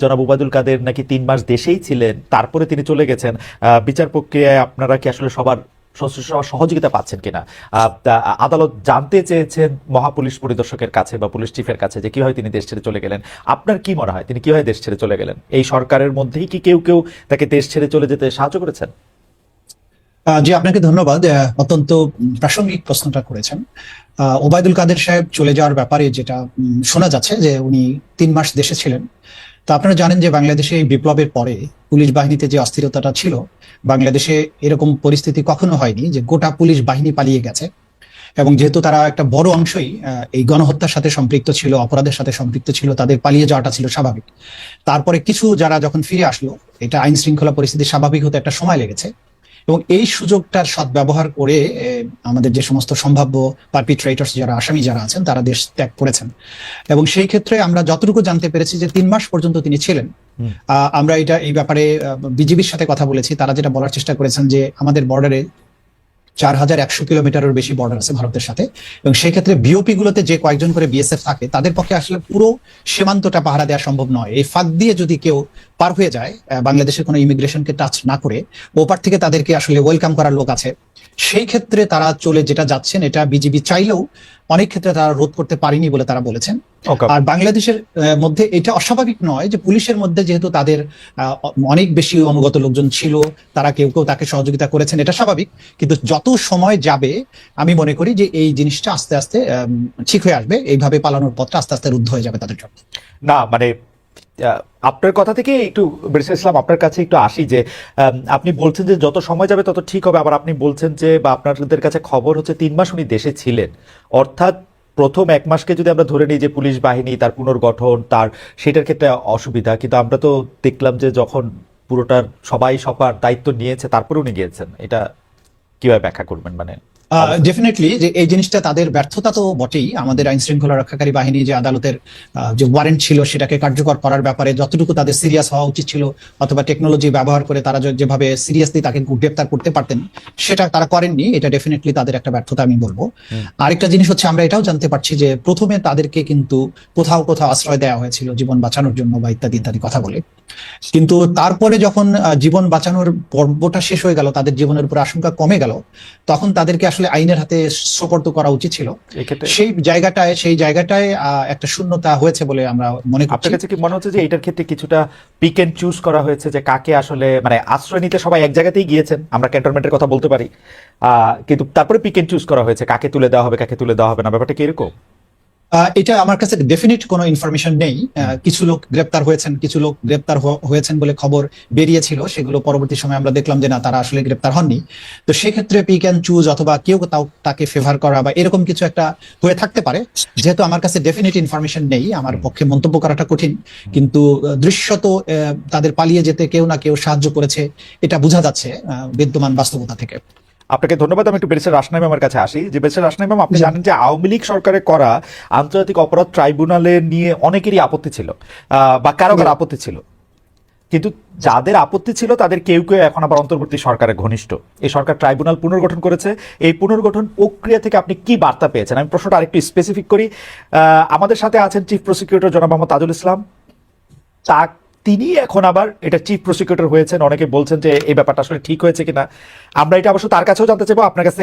জনাব উবায়দুল কাদের নাকি তিন মাস দেশেই ছিলেন, তারপরে তিনি চলে গেছেন বিচার প্রক্রিয়ায় আপনারা কি আসলে সবার সহযোগিতা পাচ্ছেন কিনা? আদালত জানতে চেয়েছেন মহাপুলিশ পরিদর্শকের কাছে বা পুলিশ চিফের কাছে যে কীভাবে তিনি দেশ ছেড়ে চলে গেলেন। আপনার কি মনে হয়, তিনি কীভাবে দেশ ছেড়ে চলে গেলেন? এই সরকারের মধ্যেই কি কেউ কেউ তাকে দেশ ছেড়ে চলে যেতে সাহায্য করেছেন? জি, আপনাকে ধন্যবাদ অত্যন্ত প্রাসঙ্গিক প্রশ্নটা করেছেন। ওবায়দুল কাদের সাহেব চলে যাওয়ার ব্যাপারে যেটা শোনা যাচ্ছে যে উনি তিন মাস দেশে ছিলেন। তো আপনারা জানেন যে বাংলাদেশে এই বিপ্লবের পরে পুলিশ বাহিনীতে যে অস্থিরতাটা ছিল, বাংলাদেশে এরকম পরিস্থিতি কখনো হয়নি যে গোটা পুলিশ বাহিনী পালিয়ে গেছে। এবং যেহেতু তারা একটা বড় অংশই এই গণহত্যার সাথে সম্পৃক্ত ছিল, অপরাধের সাথে সম্পৃক্ত ছিল, তাদের পালিয়ে যাওয়াটা ছিল স্বাভাবিক। তারপরে কিছু যারা যখন ফিরে আসলো, এটা আইন শৃঙ্খলা পরিস্থিতি স্বাভাবিক হতে একটা সময় লেগেছে। এবং এই সুযোগটার সদ্ব্যবহার করে আমাদের যে সমস্ত সম্ভাব্য পারপিট্রেটর্স যারা আসামি যারা আছেন তারা দেশ ত্যাগ করেছেন। এবং সেই ক্ষেত্রে আমরা যতটুকু জানতে পেরেছি যে তিন মাস পর্যন্ত তিনি ছিলেন। আহ, আমরা এটা এই ব্যাপারে বিজিবির সাথে কথা বলেছি। তারা যেটা বলার চেষ্টা করেছেন যে আমাদের বর্ডারে চার হাজার একশো কিলোমিটারের বেশি বর্ডার আছে ভারতের সাথে। এবং সেই ক্ষেত্রে বিওপি গুলোতে যে কয়েকজন করে বিএসএফ থাকে, তাদের পক্ষে আসলে পুরো সীমান্তটা পাহারা দেওয়া সম্ভব নয়। এই ফাঁক দিয়ে যদি কেউ পার হয়ে যায় বাংলাদেশের কোনো ইমিগ্রেশনকে টাচ না করে, ওপার থেকে তাদেরকে আসলে ওয়েলকাম করার লোক আছে। সেই ক্ষেত্রে তারা চলে যেটা যাচ্ছেন এটা বিজিবি চাইলেও অনেক ক্ষেত্রে তারা রোধ করতে পারেনি বলে তারা বলেছেন। আর বাংলাদেশের মধ্যে এটা অস্বাভাবিক নয় যে পুলিশের মধ্যে যেহেতু তাদের অনেক বেশি অনুগত লোকজন ছিল তারা কেউ কেউ তাকে সহযোগিতা করেছেন এটা স্বাভাবিক। কিন্তু যত সময় যাবে আমি মনে করি যে এই জিনিসটা আস্তে আস্তে ঠিক হয়ে আসবে। এইভাবে পালানোর পথটা আস্তে আস্তে রুদ্ধ হয়ে যাবে তাদের জন্য। না মানে আপনার কথা থেকে একটু বেরিসা ইসলাম আপনার কাছে একটু আসি যে আপনি বলছেন যে যত সময় যাবে তত ঠিক হবে, আবার আপনি বলছেন যে বা আপনাদের কাছে খবর হচ্ছে তিন মাস উনি দেশে ছিলেন। অর্থাৎ প্রথম এক মাসকে যদি আমরা ধরে নিই যে পুলিশ বাহিনী, তার পুনর্গঠন, তার সেটার ক্ষেত্রে অসুবিধা, কিন্তু আমরা তো দেখলাম যে যখন পুরোটার সবাই সবার দায়িত্ব নিয়েছে, তারপরে উনি গিয়েছেন। এটা কীভাবে ব্যাখ্যা করবেন মানে? ডেফিনেটলি যে এই জিনিসটা তাদের ব্যর্থতা তো বটেই। আমাদের আইন শৃঙ্খলা রক্ষাকারী বাহিনী যে আদালতের যে ওয়ারেন্ট ছিল সেটাকে কার্যকর করার ব্যাপারে যতটুকু তাদের সিরিয়াস হওয়া উচিত ছিল অথবা টেকনোলজি ব্যবহার করে তারা যেভাবে সিরিয়াসলি তাকে গ্রেপ্তার করতে পারতেন সেটা তারা করেননি। এটা ডেফিনেটলি তাদের একটা ব্যর্থতা আমি বলব। আরেকটা জিনিস হচ্ছে আমরা এটাও জানতে পারছি যে প্রথমে তাদেরকে কিন্তু কোথাও কোথাও আশ্রয় দেওয়া হয়েছিল জীবন বাঁচানোর জন্য বা ইত্যাদি ইত্যাদি কথা বলে। কিন্তু তারপরে যখন জীবন বাঁচানোর পর্বটা শেষ হয়ে গেল তাদের জীবনের উপর আশঙ্কা কমে গেল তখন তাদেরকে আসলে আইনের হাতে সোপর্দ করা উচিত ছিল। সেই জায়গাটায় সেই জায়গাটায় একটা শূন্যতা হয়েছে বলে আমরা মনে করছি। আপনার কাছে কি মনে হচ্ছে যে এটার ক্ষেত্রে কিছুটা পিক এন্ড চুজ করা হয়েছে যে কাকে আসলে মানে আশ্রয় নিতে সবাই এক জায়গাতেই গিয়েছেন? আমরা ক্যান্টনমেন্টের কথা বলতে পারি। আহ, কিন্তু তারপরে পিক এন্ড চুজ করা হয়েছে কাকে তুলে দেওয়া হবে কাকে তুলে দেওয়া হবে না? ব্যাপারটা কি এরকম? এটা আমার কাছে ডেফিনিট কোনো ইনফরমেশন নেই। কিছু লোক গ্রেপ্তার হয়েছেন কিছু লোক গ্রেপ্তার হয়েছেন বলে খবর বেরিয়েছিল। সেগুলো পরবর্তী সময় আমরা দেখলাম যে না তারা আসলে গ্রেপ্তার হননি। তো সেক্ষেত্রে পিক অ্যান্ড চুজ অথবা কেউ তাও- তাকে ফেভার করা বা এরকম কিছু একটা হয়ে থাকতে পারে। যেহেতু আমার কাছে ডেফিনিট ইনফরমেশন নেই আমার পক্ষে মন্তব্য করাটা কঠিন। কিন্তু দৃশ্যত তাদের পালিয়ে যেতে কেউ না কেউ সাহায্য করেছে এটা বোঝা যাচ্ছে বিদ্যমান বাস্তবতা থেকে। আপনাকে ধন্যবাদ আমি একটু বেরিসের রাসনাইম আমার কাছে আসি। যে বেরিসের রাসনাইম আপনি জানেন যে আওয়ামী লীগ সরকারের করা আন্তর্জাতিক অপরাধ ট্রাইব্যুনালে নিয়ে অনেকেরই আপত্তি ছিল বা কারও কারও আপত্তি ছিল। কিন্তু যাদের আপত্তি ছিল তাদের কেউ কেউ এখন আবার অন্তর্বর্তী সরকারের ঘনিষ্ঠ। এই সরকার ট্রাইব্যুনাল পুনর্গঠন করেছে। এই পুনর্গঠন প্রক্রিয়া থেকে আপনি কি বার্তা পেয়েছেন? আমি প্রশ্নটা আরেকটু স্পেসিফিক করি। আমাদের সাথে আছেন চিফ প্রসিকিউটর জনাব মোহাম্মদ তাজুল ইসলাম। তা তিনি এখন আবার এটা চিফ প্রসিকিউটর হয়েছেন। অনেকে বলছেন যে এই ব্যাপারটা আসলে ঠিক হয়েছে কিনা। আমরা এটা অবশ্য তার কাছেও জানতে চাইব। আপনার কাছে